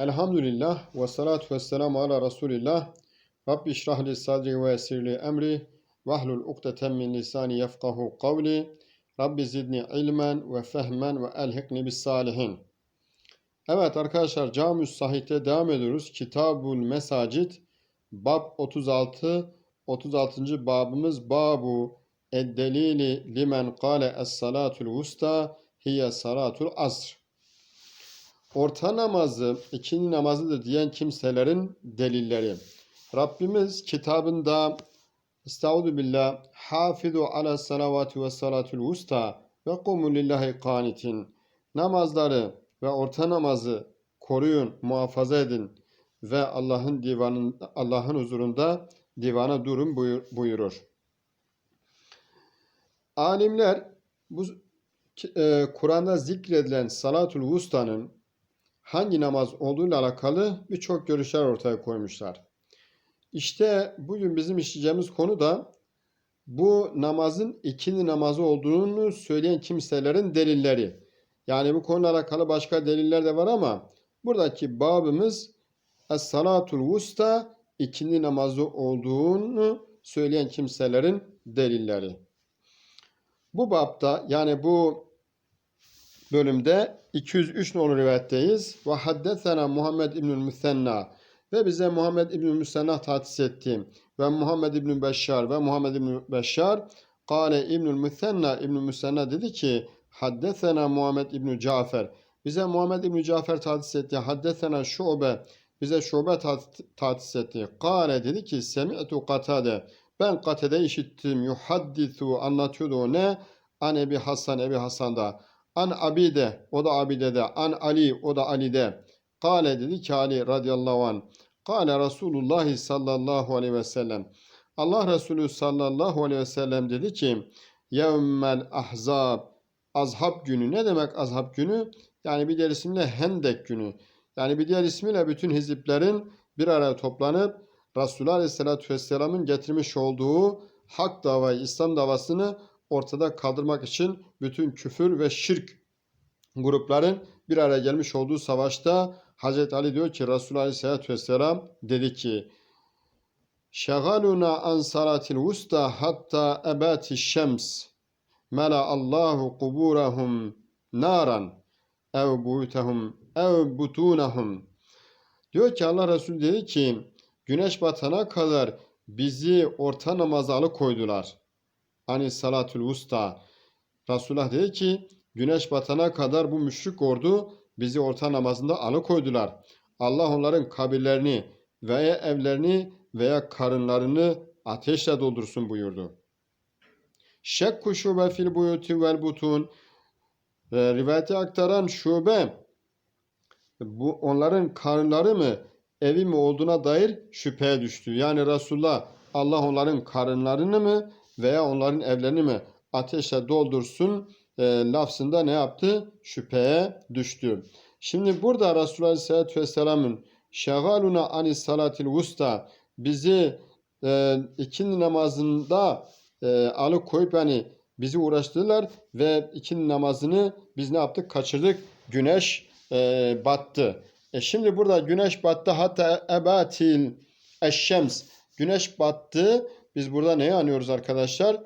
Elhamdülillah ve salatu ve selamu ala Resulillah. Rabbi işrah li sadri ve yessirli emri. Vahlul ukdeten min lisani yefkahu kavli. Rabbi zidni ilmen ve fehmen ve elhikni bis salihin. Evet arkadaşlar Cami-ü Sahih'te devam ediyoruz. Kitabul Mesacid Bab 36 36. babımız Babu Eddelili limen kâle es-salatul vusta hiye salatul asr. Orta namazı ikindi namazıdır diyen kimselerin delilleri. Rabbimiz kitabında Estağudu billah hafizu ala salavati ve salatul vusta ve kumu lillahi kanitin. Namazları ve orta namazı koruyun, muhafaza edin ve Allah'ın divanın Allah'ın huzurunda divana durun buyur, buyurur. Alimler bu e, Kur'an'da zikredilen salatul vusta'nın hangi namaz olduğuyla alakalı birçok görüşler ortaya koymuşlar. İşte bugün bizim işleyeceğimiz konu da bu namazın ikindi namazı olduğunu söyleyen kimselerin delilleri. Yani bu konuyla alakalı başka deliller de var ama buradaki babımız Es-salatul vusta ikindi namazı olduğunu söyleyen kimselerin delilleri. Bu babda yani bu bölümde 203 nolu rivayetteyiz. Ve haddesena Muhammed İbnül Müsenna ve bize Muhammed İbnül Müsenna tahsis etti. Ve Muhammed İbnül Beşşar ve Muhammed İbnül Beşşar Kale İbnül Müsenna İbnül Müsenna dedi ki Haddesena Muhammed İbnül Cafer bize Muhammed İbnül Cafer tahsis etti. Haddesena Şube bize Şube tahsis etti. Kale dedi ki Semi'tu Katade ben Katade işittim. Yuhaddisu anlatıyordu ne? An Ebi Hasan Ebi Hasan'da. An Abide o da Abide'de. An Ali o da Ali'de. Kale dedi ki Ali radıyallahu an. Kale Resulullah sallallahu aleyhi ve sellem. Allah Resulü sallallahu aleyhi ve sellem dedi ki Yevmel ahzab Azhab günü. Ne demek azhab günü? Yani bir diğer isimle Hendek günü. Yani bir diğer ismiyle bütün hiziplerin bir araya toplanıp Resulullah Aleyhisselatü Vesselam'ın getirmiş olduğu hak davayı, İslam davasını ortada kaldırmak için bütün küfür ve şirk grupların bir araya gelmiş olduğu savaşta Hazreti Ali diyor ki Resulullah Aleyhisselatü Vesselam dedi ki Şegaluna an salatil vusta hatta ebati şems mela Allahu kuburahum naran ev buyutahum ev butunahum diyor ki Allah Resulü dedi ki güneş batana kadar bizi orta namaza alıkoydular. Hani salatul usta. Resulullah dedi ki güneş batana kadar bu müşrik ordu bizi orta namazında alıkoydular. Allah onların kabirlerini veya evlerini veya karınlarını ateşle doldursun buyurdu. Şekku şube fil buyuti vel butun e, rivayeti aktaran şube bu onların karınları mı evi mi olduğuna dair şüpheye düştü. Yani Resulullah Allah onların karınlarını mı veya onların evlerini mi ateşle doldursun e, lafzında ne yaptı? Şüpheye düştü. Şimdi burada Resulullah Aleyhisselatü Vesselam'ın şegaluna anis salatil vusta bizi e, ikindi namazında e, alıkoyup yani bizi uğraştırdılar ve ikindi namazını biz ne yaptık? Kaçırdık. Güneş e, battı. E şimdi burada güneş battı hatta ebatil eşşems. Güneş battı. Biz burada neyi anıyoruz arkadaşlar?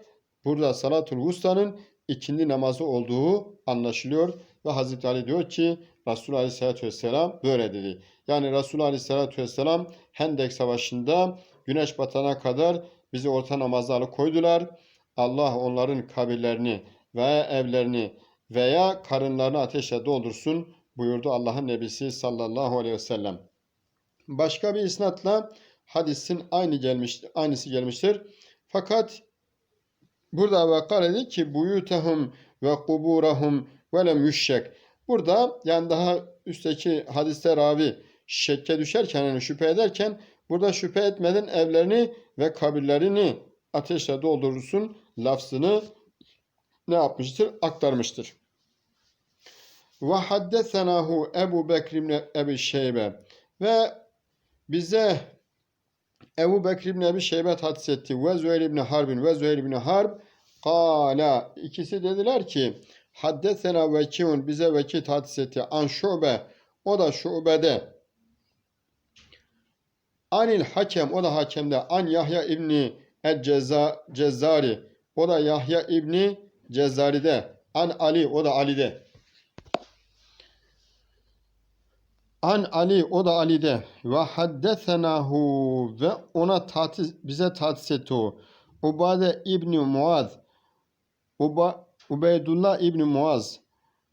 Burada salatul vusta'nın ikindi namazı olduğu anlaşılıyor. Ve Hazreti Ali diyor ki Resulullah Aleyhisselatü Vesselam böyle dedi. Yani Resulullah Aleyhisselatü Vesselam Hendek Savaşı'nda güneş batana kadar bizi orta namazda koydular. Allah onların kabirlerini veya evlerini veya karınlarını ateşle doldursun buyurdu Allah'ın Nebisi sallallahu aleyhi ve sellem. Başka bir isnatla hadisin aynı gelmiş, aynısı gelmiştir. Fakat burada vakar dedi ki buyutahum ve kuburahum ve lem yüşşek. Burada yani daha üstteki hadiste ravi şekke düşerken yani şüphe ederken burada şüphe etmeden evlerini ve kabirlerini ateşle doldurursun lafzını ne yapmıştır? Aktarmıştır. Ve haddesenahu Ebu Bekir ibn Ebi Şeybe ve bize Ebu Bekir ibn Ebi Şeybe hadis etti. Ve Züheyr ibn Harbin ve Züheyr ibn Harb Kala ikisi dediler ki Haddesena vekiyun bize vekil hadis etti. An şube o da şubede Anil hakem o da hakemde. An Yahya İbni El Ceza, Cezzari o da Yahya İbni Cezzari'de. An Ali o da Ali'de. An Ali o da Ali'de. Ve haddesenahu ve ona tatis, bize tatis etti o. Ubade İbni Muaz. Uba, Ubeydullah İbni Muaz.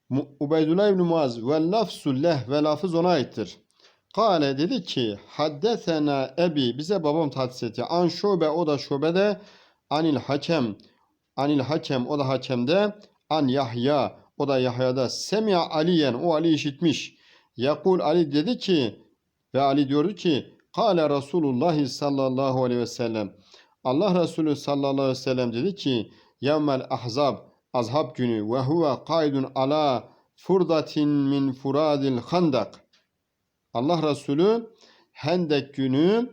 Mu- Ubeydullah İbni Muaz. Ve lafzu leh ve lafız ona aittir. Kale dedi ki haddesena ebi. Bize babam tatis etti. An şube o da şubede. Anil hakem. Anil hakem o da hakemde. An Yahya o da Yahya'da. Semia aliyen o Ali işitmiş. Yakul Ali dedi ki ve Ali diyordu ki Kale Resulullah sallallahu aleyhi ve sellem Allah Resulü sallallahu aleyhi ve sellem dedi ki Yevmel ahzab azhab günü ve huve kaidun ala furdatin min furadil handak Allah Resulü Hendek günü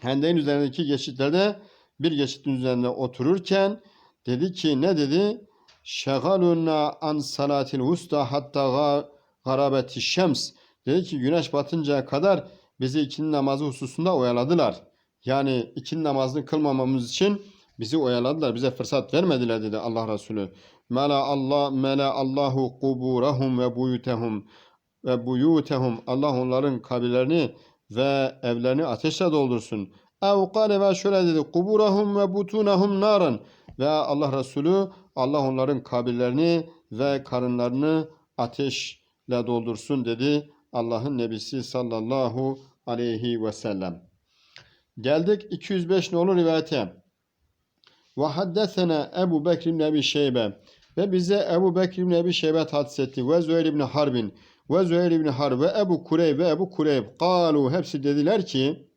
Hendek'in üzerindeki geçitlerde bir geçitin üzerinde otururken dedi ki ne dedi? Şegaluna an salatil husta hatta garabeti şems. Dedi ki güneş batıncaya kadar bizi ikindi namazı hususunda oyaladılar. Yani ikindi namazını kılmamamız için bizi oyaladılar. Bize fırsat vermediler dedi Allah Resulü. Mela Allah mela Allahu kuburahum ve buyutehum ve buyutehum Allah onların kabirlerini ve evlerini ateşle doldursun. Ev ve şöyle dedi kuburahum ve butunahum naran ve Allah Resulü Allah onların kabirlerini ve karınlarını ateşle doldursun dedi Allah'ın Nebisi sallallahu aleyhi ve sellem. Geldik 205 nolu rivayete. Ve haddesene Ebu Bekir ibn Ebi Şeybe. Ve bize Ebu Bekir ibn Ebi Şeybe hadis etti. Ve Züheyr ibn Harbin ve Züheyr ibn Harb ve Ebu Kureyb ve Ebu Kureyb. Kalu hepsi dediler ki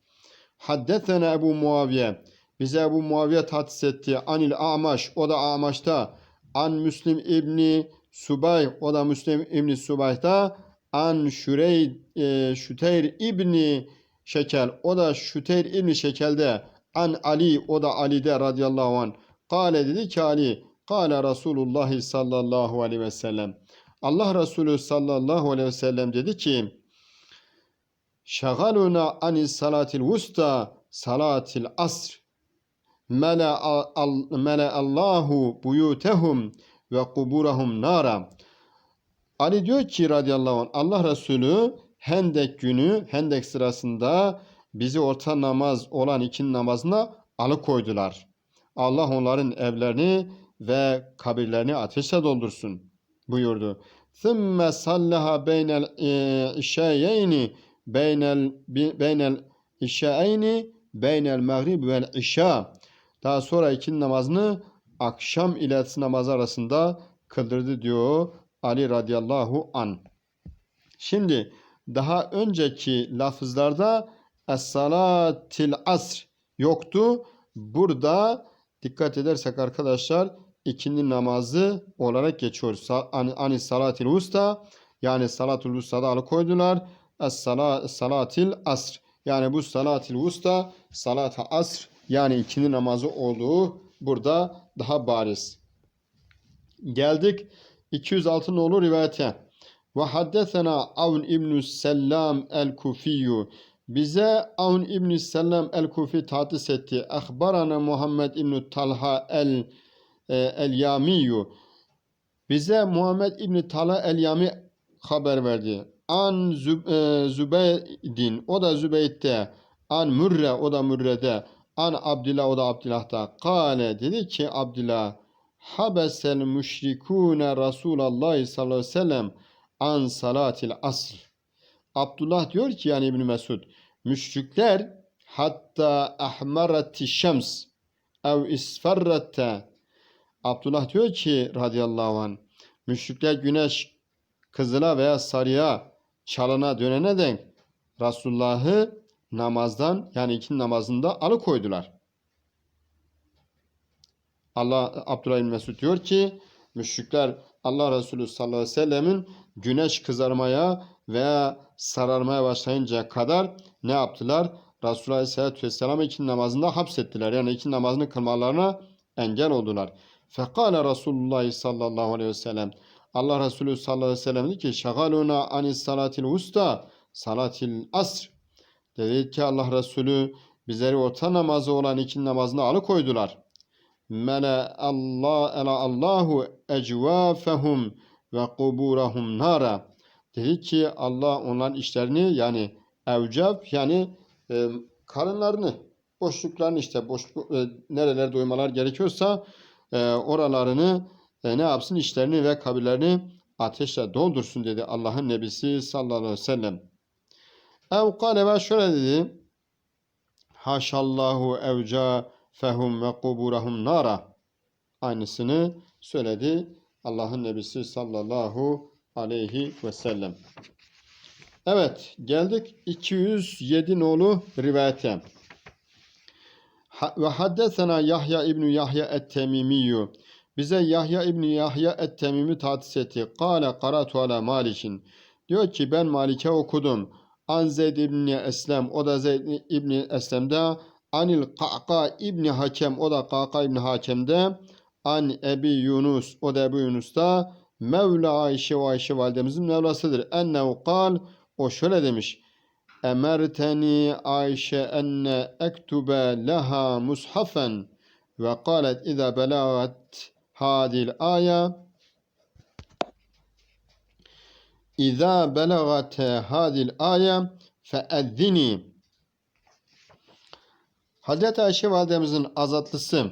haddesene Ebu Muaviye. Bize Ebu Muaviye hadis etti. Anil Amaş o da Amaş'ta. An Müslim İbni Subay o da Müslim İbni Subay'da an Şürey e, Şüteyr İbni Şekel o da Şüteyr İbni Şekel'de an Ali o da Ali'de radıyallahu an. Kale dedi ki Ali kale Resulullah sallallahu aleyhi ve sellem. Allah Resulü sallallahu aleyhi ve sellem dedi ki Şagaluna anis salatil vusta salatil asr. Mela al- mela Allahu buyutehum ve kuburahum nara Ali diyor ki radıyallahu anh Allah Resulü Hendek günü Hendek sırasında bizi orta namaz olan ikindi namazına alıkoydular. Allah onların evlerini ve kabirlerini ateşe doldursun buyurdu. ثُمَّ صَلَّهَا بَيْنَ الْاِشَّيَيْنِ بَيْنَ بَيْنَ الْاِشَّيْنِ بَيْنَ الْمَغْرِبِ وَالْاِشَّى Daha sonra ikindi namazını akşam ile namazı arasında kıldırdı diyor Ali radıyallahu an. Şimdi daha önceki lafızlarda es-salatil asr yoktu. Burada dikkat edersek arkadaşlar ikindi namazı olarak geçiyor. Ani ani salatil usta yani salatul usta'da alıkoydular. Es-sala- salatil asr yani bu salatil usta salat asr yani ikindi namazı olduğu burada daha bariz. Geldik 206 nolu rivayete. Ve haddesena Avn İbn Sellam el-Kufiyyu. Bize Avn İbn Sellam el-Kufi tahsis etti. Ahbarana Muhammed İbn Talha el e, el-Yamiyyu. Bize Muhammed İbn Talha el-Yami haber verdi. An e, Zübeydin. O da Zübeyd'de. An Mürre. O da Mürre'de. An Abdillah. O da Abdillah'ta. Kale. Dedi ki Abdillah. Habesel müşrikûne Resulallah sallallahu aleyhi ve sellem an salatil asr. Abdullah diyor ki yani İbn Mesud müşrikler hatta ahmarati şems ev isferrette Abdullah diyor ki radıyallahu an müşrikler güneş kızıla veya sarıya çalına dönene denk Resulullah'ı namazdan yani iki namazında alıkoydular. Allah Abdullah Mesud diyor ki müşrikler Allah Resulü sallallahu aleyhi ve sellemin güneş kızarmaya veya sararmaya başlayıncaya kadar ne yaptılar? Resulullah aleyhissalatü vesselam'ı iki namazında hapsettiler. Yani iki namazını kılmalarına engel oldular. Fekale Resulullah sallallahu aleyhi ve sellem Allah Resulü sallallahu aleyhi ve sellem dedi ki şagaluna anis salatil usta salatil asr Dedi ki Allah Resulü bizleri orta namazı olan iki namazını alıkoydular. Mele Allah ela Allahu ecvafehum ve kuburahum nara. Dedi ki Allah onların işlerini yani evcaf yani e, karınlarını boşluklarını işte boşluk e, nereler doymalar gerekiyorsa e, oralarını e, ne yapsın işlerini ve kabirlerini ateşle doldursun dedi Allah'ın nebisi sallallahu aleyhi ve sellem. Ev kâle ve şöyle dedi. Haşallahu evca fehum ve kuburahum nara. Aynısını söyledi Allah'ın nebisi sallallahu aleyhi ve sellem. Evet geldik 207 nolu rivayete. Ve haddesena Yahya İbni Yahya et-Temimiyyü. Bize Yahya İbni Yahya et-Temimi tahsis etti. Kale karatu ala Malik'in. Diyor ki ben Malik'e okudum. An Zeyd İbni Eslem. O da Zeyd İbni Eslem'de. Anil Ka'ka İbni Hakem. O da Ka'ka İbni Hakem'de. An Ebi Yunus. O da Ebu Yunus'ta. Mevla Ayşe ve Ayşe validemizin Mevlasıdır. Ennehu kal. O şöyle demiş. Emerteni Ayşe enne ektube leha mushafen ve kalet iza belagat hadil aya İza belagat hadil aya feezzini Hazreti Ayşe validemizin azatlısı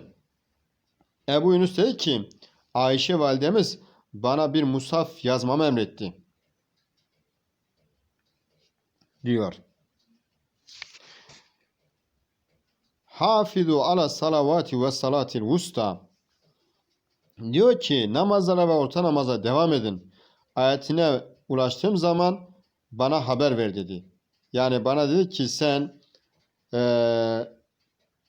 Ebu Yunus dedi ki Ayşe validemiz bana bir musaf yazmamı emretti diyor. Hafizu ala salavati ve salatil vusta. Diyor ki namazlara ve orta namaza devam edin. Ayetine ulaştığım zaman bana haber ver dedi. Yani bana dedi ki sen eee,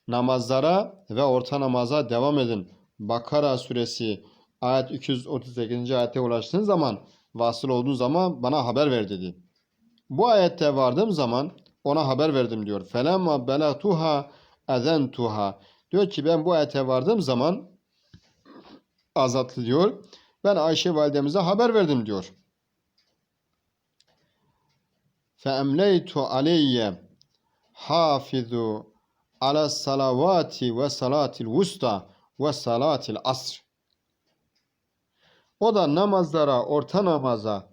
namazlara ve orta namaza devam edin. Bakara suresi ayet 238. ayete ulaştığın zaman vasıl olduğun zaman bana haber ver dedi. Bu ayette vardığım zaman ona haber verdim diyor. Felemma belatuha ezentuha. Diyor ki ben bu ayete vardığım zaman azatlı diyor. Ben Ayşe validemize haber verdim diyor. Hafizu ala salavati ve salatil vusta ve salatil asr. O da namazlara, orta namaza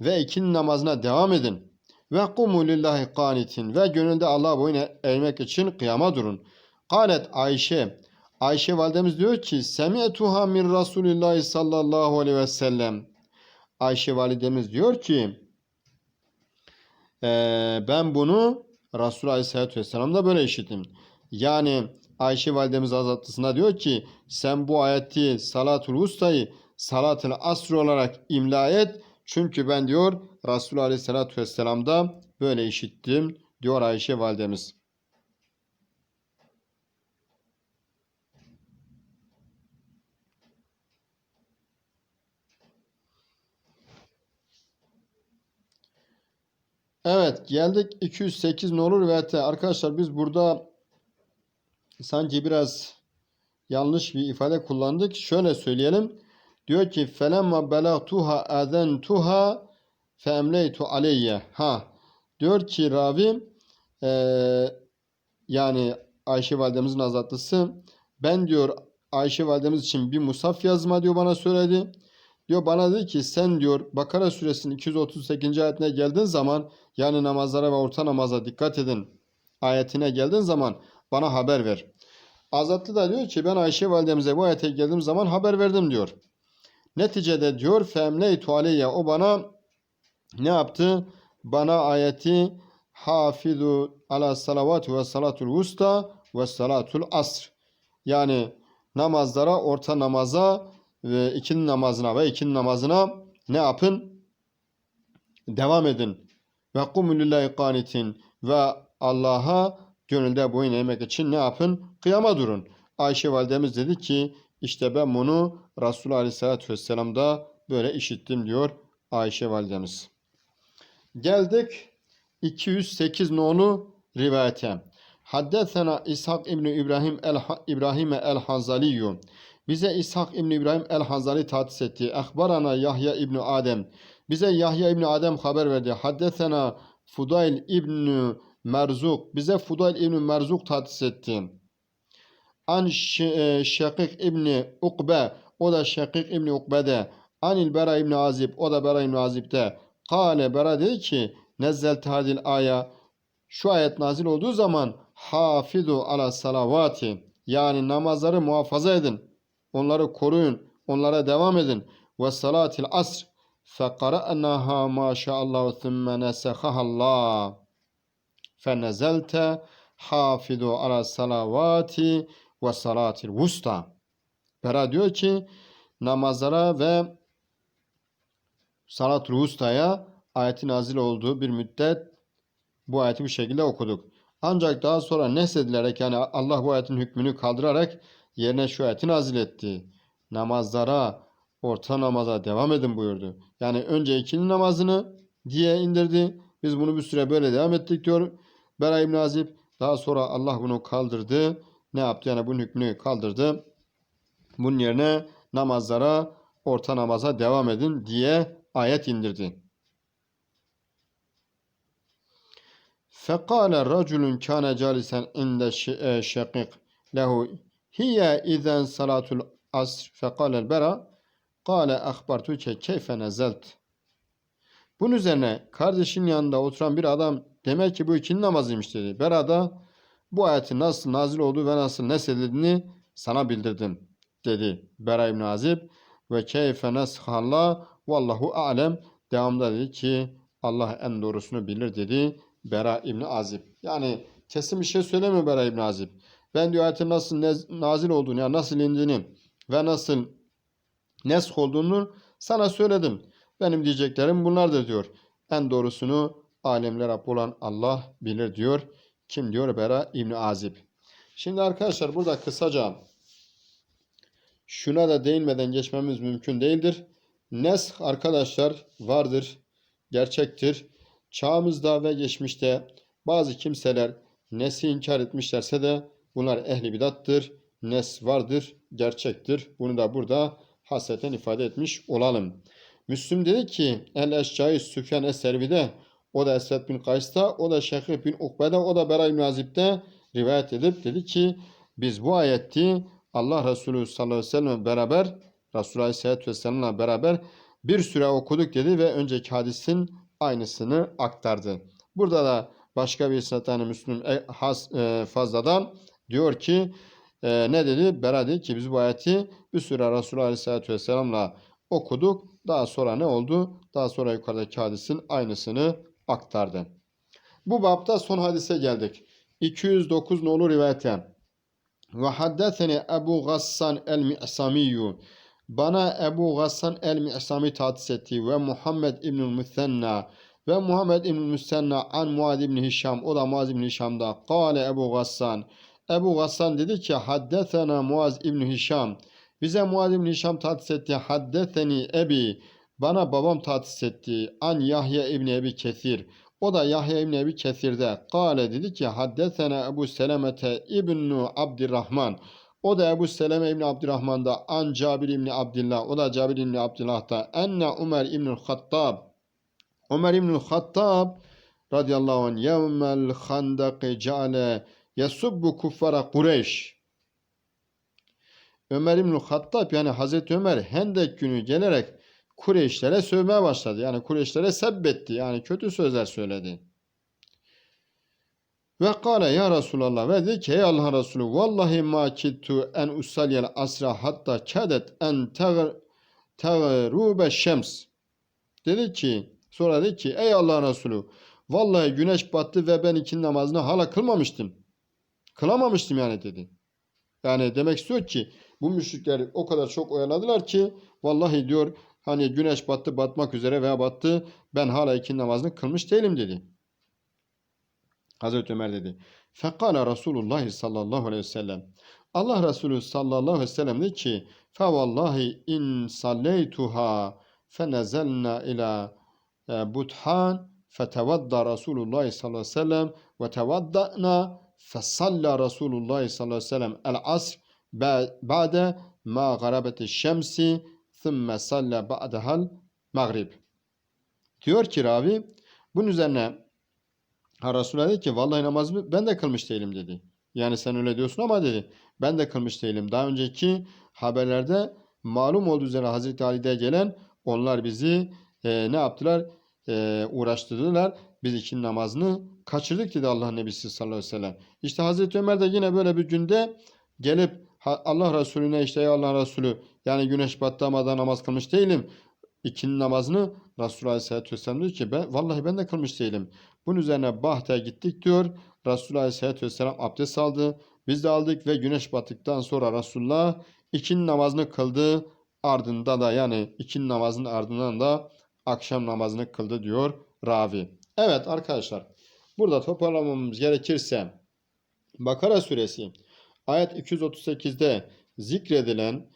ve ikindi namazına devam edin. Ve kumu lillahi qanitin ve gönülde Allah'a boyun eğmek için kıyama durun. Kalet Ayşe. Ayşe validemiz diyor ki Semi'tuha min Resulillahi sallallahu aleyhi ve sellem. Ayşe validemiz diyor ki "Eee, ben bunu Resul aleyhissalatü vesselam'da böyle işittim. Yani Ayşe validemiz azatlısına diyor ki sen bu ayeti salatul ustayı salatul asr olarak imla et. Çünkü ben diyor Resul aleyhissalatü vesselam'da böyle işittim diyor Ayşe validemiz. Evet geldik 208 ne olur ve arkadaşlar biz burada sanki biraz yanlış bir ifade kullandık. Şöyle söyleyelim. Diyor ki felemma belagtuha azentuha feemleytu aleyye. Ha diyor ki ravi eee, yani Ayşe validemizin azatlısı ben diyor Ayşe validemiz için bir musaf yazma diyor bana söyledi. Diyor bana dedi ki sen diyor Bakara suresinin 238. ayetine geldiğin zaman yani namazlara ve orta namaza dikkat edin ayetine geldiğin zaman bana haber ver. Azatlı da diyor ki ben Ayşe validemize bu ayete geldiğim zaman haber verdim diyor. Neticede diyor femleytu aleyye o bana ne yaptı? Bana ayeti hafizu ala salavati ve salatul vusta ve salatul asr. Yani namazlara, orta namaza ve ikindi namazına ve ikindi namazına ne yapın? Devam edin. Ve kumu lillahi qanitin ve Allah'a gönülde boyun eğmek için ne yapın? Kıyama durun. Ayşe validemiz dedi ki işte ben bunu Resulullah Aleyhisselatü Vesselam'da böyle işittim diyor Ayşe validemiz. Geldik 208 nolu rivayete. Haddesena İshak İbni İbrahim el İbrahim el Hanzaliyu. Bize İshak İbni İbrahim el Hanzali tahsis etti. Akbarana Yahya İbni Adem. Bize Yahya İbni Adem haber verdi. Haddesena Fudayl İbni Merzuk bize Fudayl İbni Merzuk tahsis etti. An Ş- e, Şakik İbni Ukbe o da Şakik İbni Ukbe'de. Anil Bera İbni Azib o da Bera İbni Azib'de. Kale Bera dedi ki Nezzel hadil aya şu ayet nazil olduğu zaman hafizu ala salavati yani namazları muhafaza edin. Onları koruyun. Onlara devam edin. Ve salatil asr فقرأناها ما شاء الله ثم نسخها الله فنزلت حافظوا على الصلوات وصلاة الوسطى Bera diyor ki namazlara ve salatul vustaya ayetin nazil olduğu bir müddet bu ayeti bu şekilde okuduk. Ancak daha sonra nesledilerek yani Allah bu ayetin hükmünü kaldırarak yerine şu ayeti nazil etti. Namazlara, orta namaza devam edin buyurdu. Yani önce ikindi namazını diye indirdi. Biz bunu bir süre böyle devam ettik diyor Bera İbn Azib. Daha sonra Allah bunu kaldırdı. Ne yaptı? Yani bunun hükmünü kaldırdı. Bunun yerine namazlara, orta namaza devam edin diye ayet indirdi. Fekale raculun kâne calisen inde şakik e, lehu hiye izen salatul asr. Fekale bera kâle ahbartuke keyfe nezelt. Bunun üzerine kardeşin yanında oturan bir adam demek ki bu ikinin namazıymış dedi. Bera da bu ayetin nasıl nazil olduğu ve nasıl nesedildiğini sana bildirdim dedi Bera İbn Azib. Ve keyfe neshallah vallahu alem. Devamda dedi ki Allah en doğrusunu bilir dedi. Bera İbni Azib. Yani kesin bir şey söylemiyor Bera İbni Azib. Ben diyor ayetin nasıl nazil olduğunu, yani nasıl indiğini ve nasıl nesk olduğunu sana söyledim. Benim diyeceklerim bunlardır diyor. En doğrusunu alemler Rabbi olan Allah bilir diyor. Kim diyor? Bera İbni Azib. Şimdi arkadaşlar burada kısaca şuna da değinmeden geçmemiz mümkün değildir. Nesk arkadaşlar vardır, gerçektir. Çağımızda ve geçmişte bazı kimseler nesi inkar etmişlerse de bunlar ehli bidattır. Nes vardır, gerçektir. Bunu da burada hasreten ifade etmiş olalım. Müslüm dedi ki El Eşcai Süfyan Es-Servi'de o da Esved bin Kays'ta o da Şehri bin Ukbe'de o da Beray bin rivayet edip dedi ki biz bu ayeti Allah Resulü sallallahu aleyhi ve sellem beraber Resulü aleyhisselatü vesselam'la beraber bir süre okuduk dedi ve önceki hadisin aynısını aktardı. Burada da başka bir isnatani Müslüm e, has, e, fazladan diyor ki e, ne dedi? Bera dedi ki biz bu ayeti bir süre Resulullah Aleyhisselatü Vesselam'la okuduk. Daha sonra ne oldu? Daha sonra yukarıdaki hadisin aynısını aktardı. Bu bapta son hadise geldik. 209 nolu rivayeten. Ve haddeseni Ebu Gassan el-Mi'samiyyu. Bana Ebu Gassan el-Mi'sami tahsis etti ve Muhammed İbnül Müsenna ve Muhammed İbnül Müsenna an Muad İbni Hişam o da Muaz İbni Hişam'da. Kâle Ebu Gassan Ebu Gassan dedi ki haddesena Muaz İbni Hişam. Bize Muaz İbni Hişam tahsis etti haddeseni Ebi. Bana babam tahsis etti an Yahya İbni Ebi Kesir. O da Yahya İbni Ebi Kesir'de. Kâle dedi ki haddesena Ebu Selemete İbnu Abdirrahman o da Ebu Seleme İbni Abdurrahman'da an Cabir İbni Abdillah o da Cabir İbni Abdullah'ta enne Ömer İbni Hattab Ömer İbni Hattab radıyallahu anh yevmel handaki ceale yasubbu kuffara Kureyş Ömer İbni Hattab yani Hazreti Ömer Hendek günü gelerek Kureyşlere sövmeye başladı. Yani Kureyşlere sebbetti. Yani kötü sözler söyledi. Ve kâle ya Resulallah ve dedi ki ey Allah Resulü vallahi ma kittu en usalliyel asra hatta kadet en teğrube şems. Dedi ki sonra dedi ki ey Allah Resulü vallahi güneş battı ve ben ikindi namazını hala kılmamıştım. Kılamamıştım yani dedi. Yani demek istiyor ki bu müşrikler o kadar çok oyaladılar ki vallahi diyor hani güneş battı batmak üzere veya battı ben hala ikindi namazını kılmış değilim dedi. Hazreti Ömer dedi. Fekala Resulullah sallallahu aleyhi ve sellem. Allah Resulü sallallahu aleyhi ve sellem dedi ki Fevallahi in salleytuha fenezelna ila e, buthan fetevadda Resulullah sallallahu aleyhi ve sellem ve tevadda'na fesalla Resulullah sallallahu aleyhi ve sellem el asr ba'de ma garabeti şemsi thumma salla ba'dahal maghrib. Diyor ki ravi bunun üzerine Ha Resulullah dedi ki vallahi namazımı ben de kılmış değilim dedi. Yani sen öyle diyorsun ama dedi ben de kılmış değilim. Daha önceki haberlerde malum olduğu üzere Hazreti Ali'de gelen onlar bizi e, ne yaptılar? E, uğraştırdılar. Biz ikindi namazını kaçırdık dedi Allah'ın Nebisi sallallahu aleyhi ve sellem. İşte Hazreti Ömer de yine böyle bir günde gelip Allah Resulüne işte ya Allah Resulü yani güneş batlamadan namaz kılmış değilim. İkindi namazını Resulullah Aleyhisselatü Vesselam diyor ki ben, vallahi ben de kılmış değilim. Bunun üzerine Baht'a gittik diyor. Resulullah Aleyhisselatü Vesselam abdest aldı. Biz de aldık ve güneş battıktan sonra Resulullah ikindi namazını kıldı. Ardında da yani ikindi namazının ardından da akşam namazını kıldı diyor ravi. Evet arkadaşlar burada toparlamamız gerekirse Bakara suresi ayet 238'de zikredilen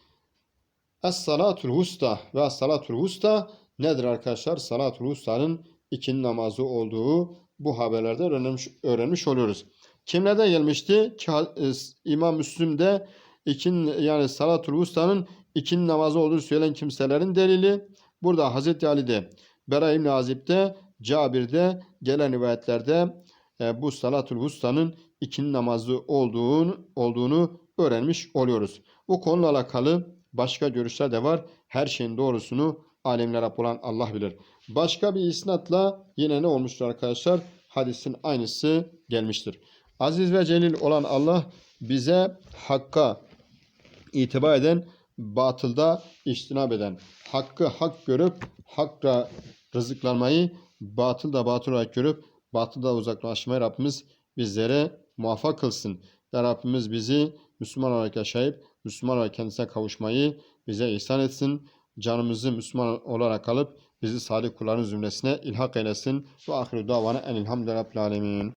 Es-salatul husta ve es-salatul husta nedir arkadaşlar? Salatul husta'nın ikindi namazı olduğu bu haberlerde öğrenmiş, öğrenmiş oluyoruz. Kimlerde gelmişti? E, İmam Müslim'de ikin yani salatul husta'nın ikindi namazı olduğu söyleyen kimselerin delili. Burada Hazreti Ali'de, Bera İbni Azib'de, Cabir'de gelen rivayetlerde e, bu salatul husta'nın ikindi namazı olduğunu, olduğunu öğrenmiş oluyoruz. Bu konuyla alakalı başka görüşler de var. Her şeyin doğrusunu alemler Rab Allah bilir. Başka bir isnatla yine ne olmuştur arkadaşlar? Hadisin aynısı gelmiştir. Aziz ve celil olan Allah bize hakka itibar eden, batılda iştinab eden, hakkı hak görüp hakla rızıklanmayı, batılda batıl olarak görüp batılda uzaklaşmayı Rabbimiz bizlere muvaffak kılsın. Ya Rabbimiz bizi Müslüman olarak yaşayıp Müslüman olarak kendisine kavuşmayı bize ihsan etsin. Canımızı Müslüman olarak alıp bizi salih kulların zümresine ilhak eylesin. Ve ahiru davana enilhamdülillahi alemin.